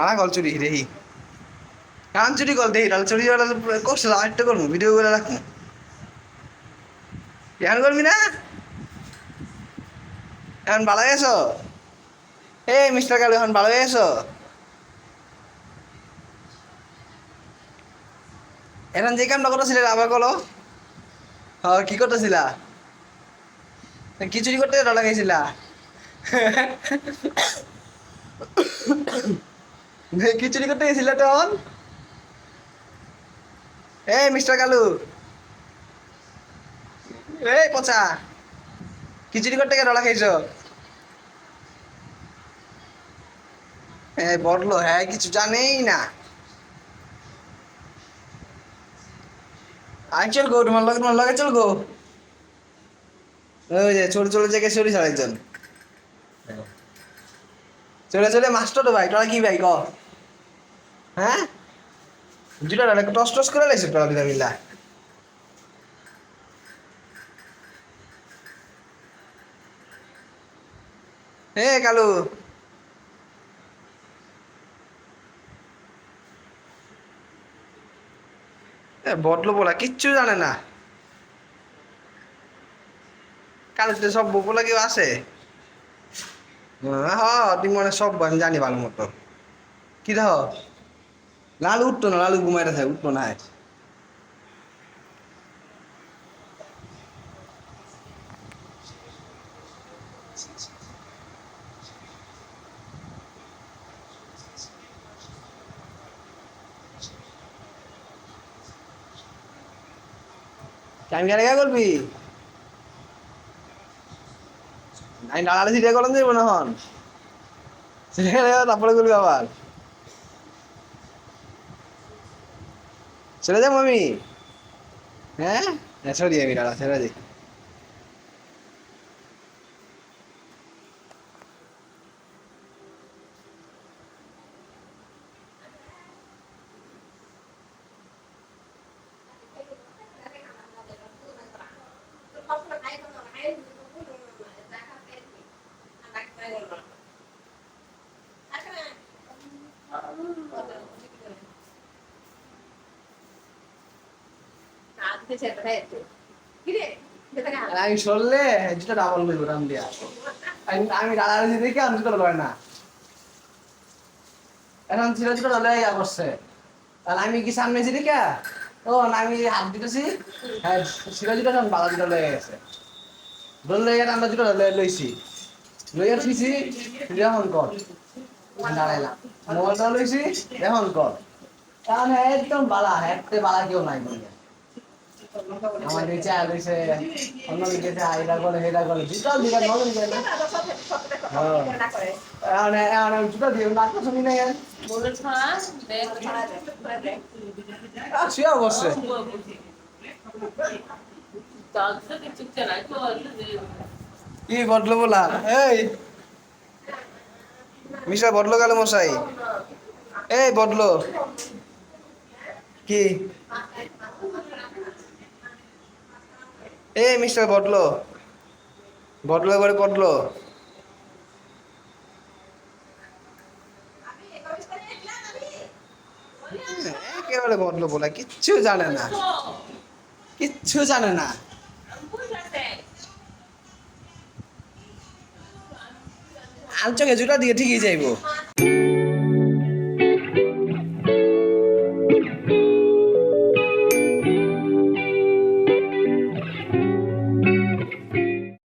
আনা কল চুরি দেখি কান চুরি কল দেখি তাহলে চুরি করছে আরেকটা করব ভিডিও করে রাখব করবি না? এখন ভালো গেছো এই মিস্টার কালু, এখন ভালো গেছো এখন যে কামটা করতেছিলে, আবার বলো হ্যাঁ কি করতেছিলা? খিচুড়ি করতে ডলা খাইছিলা খিচুড়ি করতে গেছিলা তখন? এই মিস্টার কালু। এই পচা। খিচুড়ি করতে গিয়ে ডলা খাইছো? হ্যাঁ বলল হ্যাঁ কিছু জানেই না। আই চল গো তোমার লগে তোমার লগে চল গো। ওই যে ছোট ছোট জায়গায় সরিস আরেকজন চলে চলে মাস্টার ভাই তোরা কি ভাই ক? হ্যাঁ? দুটা ডালে টস টস করে মিলা? হে কালু। এ বদলো বলা কিচ্ছু জানে না। কালুতে সব বলা কেউ আছে? হ্যাঁ তুমি মানে সব জানি ভালো মতো। কি দেখ? লালু উঠতো না লালু ঘুমাইতে থাকে, উঠতো না কে করবি আমি ডালালে সিটে করলাম যাব না হন সিটে তারপরে করবি আবার। চলে যাব আমি হ্যাঁ হ্যাঁ সরি আমি ডালা ছেড়ে দিই আর আমি সরলে ডাবল রাম দিয়া। আমি আমি লয় না। এখন লয় ইয়া করছে। তাহলে আমি কি সামনে ও আমি হাত দিতেছি। হ্যাঁ বালা যেটা লয়ে গেছে। দোল লয়ে আমরা যেটা লয়ে লইছি। লইয়া থুইছি এখন কর। দাঁড়াইলাম। মোবাইলটা লইছি, এখন কর। কারণ একদম বালা, হেঁটতে বালা কেউ নাই বলে আমার অন্য দিকে যা এটা করে সেটা করে। দুটো দিকে নজন দিয়ে না এখন এখন দুটো দিয়ে ডাক্তার শুনি না শুয়ে বসছে কি বলা এই। মিশা বদলো গেল মশাই। এই বদলো কি? এই মিস্টার বদলো। বদলো এবারে, বদলো। একেবারে বদলো বলা, কিচ্ছু জানে না। কিচ্ছু জানে না। আর চোখে জুটা দিয়ে ঠিকই যাইবো।